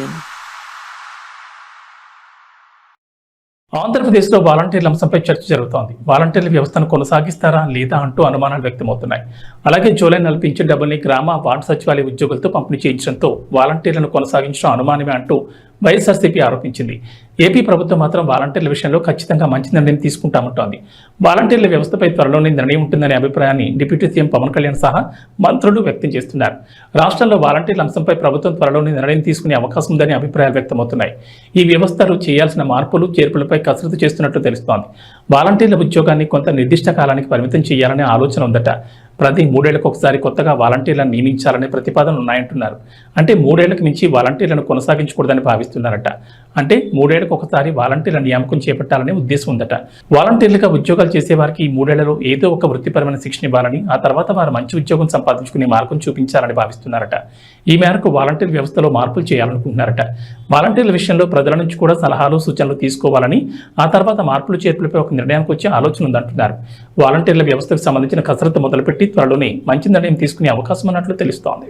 ఆంధ్రప్రదేశ్ ఆంధ్రప్రదేశ్లో వాలంటీర్ల అంశంపై చర్చ జరుగుతోంది. వాలంటీర్ల వ్యవస్థను కొనసాగిస్తారా లేదా అంటూ అనుమానాలు వ్యక్తమవుతున్నాయి. అలాగే జూలై నలభై ఇచ్చిన డబ్బుల్ని గ్రామ వార్డు సచివాలయ ఉద్యోగులతో పంపిణీ చేయించడంతో వాలంటీర్లను కొనసాగించడం అనుమానమే అంటూ వైఎస్ఆర్సీపీ ఆరోపించింది. ఏపీ ప్రభుత్వం మాత్రం వాలంటీర్ల విషయంలో ఖచ్చితంగా మంచి నిర్ణయం తీసుకుంటామంటోంది. వాలంటీర్ల వ్యవస్థపై త్వరలోనే నిర్ణయం ఉంటుందనే అభిప్రాయాన్ని డిప్యూటీ సీఎం పవన్ కళ్యాణ్ సహా మంత్రులు వ్యక్తం చేస్తున్నారు. రాష్ట్రంలో వాలంటీర్ల అంశంపై ప్రభుత్వం త్వరలోనే నిర్ణయం తీసుకునే అవకాశం ఉందని అభిప్రాయాలు వ్యక్తమవుతున్నాయి. ఈ వ్యవస్థలో చేయాల్సిన మార్పులు చేర్పులపై కసరత్తు చేస్తున్నట్లు తెలుస్తోంది. వాలంటీర్ల ఉద్యోగాన్ని కొంత నిర్దిష్ట కాలానికి పరిమితం చేయాలనే ఆలోచన ఉందట. ప్రతి మూడేళ్ళకు ఒకసారి కొత్తగా వాలంటీర్లను నియమించాలనే ప్రతిపాదనలు ఉన్నాయంటున్నారు. అంటే మూడేళ్ళకు మించి వాలంటీర్లను కొనసాగించకూడదని భావిస్తున్నారట. అంటే మూడేళ్ళకు ఒకసారి వాలంటీర్ల నియామకం చేపట్టాలనే ఉద్దేశం ఉందట. వాలంటీర్లుగా ఉద్యోగాలు చేసేవారికి ఈ మూడేళ్ళలో ఏదో ఒక వృత్తిపరమైన శిక్షణ ఇవ్వాలని ఆ తర్వాత వారు మంచి ఉద్యోగం సంపాదించుకునే మార్గం చూపించాలని భావిస్తున్నారట. ఈ మేరకు వాలంటీర్ వ్యవస్థలో మార్పులు చేయాలనుకుంటున్నారట. వాలంటీర్ల విషయంలో ప్రజల నుంచి కూడా సలహాలు సూచనలు తీసుకోవాలని ఆ తర్వాత మార్పులు చేర్పులపై ఒక నిర్ణయానికి వచ్చే ఆలోచన ఉందంటున్నారు. వాలంటీర్ల వ్యవస్థకు సంబంధించిన కసరత్తు మొదలుపెట్టి త్వరలోనే మంచి నిర్ణయం తీసుకునే అవకాశం ఉన్నట్లు తెలుస్తోంది.